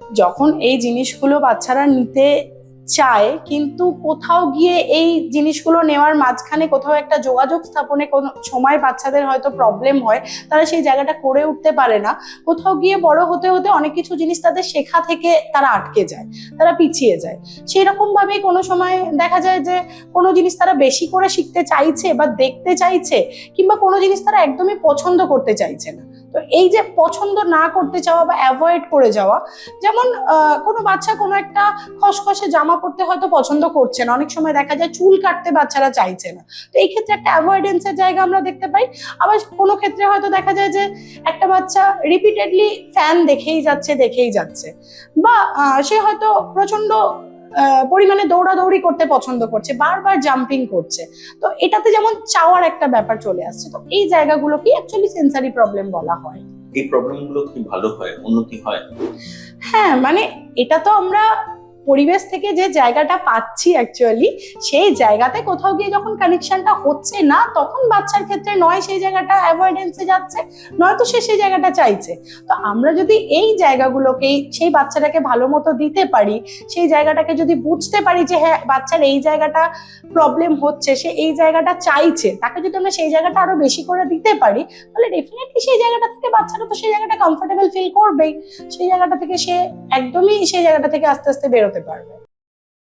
যখন এই জিনিসগুলো বাচ্চারা নিতে চায়, কিন্তু কোথাও গিয়ে এই জিনিসগুলো নেওয়ার মাঝখানে কোথাও একটা যোগাযোগ স্থাপনে কোনো সময় বাচ্চাদের হয়তো প্রবলেম হয়, তারা সেই জায়গাটা করে উঠতে পারে না। কোথাও গিয়ে বড় হতে হতে অনেক কিছু জিনিস তাদের শেখা থেকে তারা আটকে যায়, তারা পিছিয়ে যায়। সেই রকম ভাবেই কোনো সময় দেখা যায় যে কোনো জিনিস তারা বেশি করে শিখতে চাইছে বা দেখতে চাইছে, কিংবা কোনো জিনিস তারা একদমই পছন্দ করতে চাইছে না। তো এই যে পছন্দ না করতে চাওয়া বা অ্যাভয়েড করে যাওয়া, যেমন কোনো বাচ্চা কোনো একটা খসখসে জামা পরতে হয়তো পছন্দ করছে না। অনেক সময় দেখা যায় চুল কাটতে বাচ্চারা চাইছে না। তো এই ক্ষেত্রে একটা অ্যাভয়েডেন্সের জায়গা আমরা দেখতে পাই। আবার কোনো ক্ষেত্রে হয়তো দেখা যায় যে একটা বাচ্চা রিপিটেডলি ফ্যান দেখেই যাচ্ছে দেখেই যাচ্ছে। বা সে হয়তো প্রচণ্ড পরিমাণে দৌড়াদৌড়ি করতে পছন্দ করছে বারবার জাম্পিং করছে। তো এটাতে যেমন চাওয়ার একটা ব্যাপার চলে আসছে তো এই জায়গাগুলোকে অ্যাকচুয়ালি সেন্সারি প্রবলেম বলা হয়। এই প্রবলেমগুলো কি ভালো হয় উন্নতি হয়? হ্যাঁ মানে এটা তো আমরা পরিবেশ থেকে যে জায়গাটা পাচ্ছি অ্যাকচুয়ালি সেই জায়গাতে কোথাও গিয়ে যখন কানেকশনটা হচ্ছে না, তখন বাচ্চার ক্ষেত্রে নয় সেই জায়গাটা অ্যাভয়েডেন্সে যাচ্ছে, নয়তো সে সেই জায়গাটা চাইছে। তো আমরা যদি এই জায়গাগুলোকে, সেই বাচ্চাটাকে ভালো মতো দিতে পারি, সেই জায়গাটাকে যদি বুঝতে পারি যে হ্যাঁ বাচ্চার এই জায়গাটা প্রবলেম হচ্ছে, সে এই জায়গাটা চাইছে, তাকে যদি আমরা সেই জায়গাটা আরও বেশি করে দিতে পারি, তাহলে ডেফিনেটলি সেই জায়গাটা থেকে বাচ্চারা তো সেই জায়গাটা কমফোর্টেবল ফিল করবেই। সেই জায়গাটা থেকে সে একদমই সেই জায়গাটা থেকে আস্তে আস্তে বেরোতে পারবে।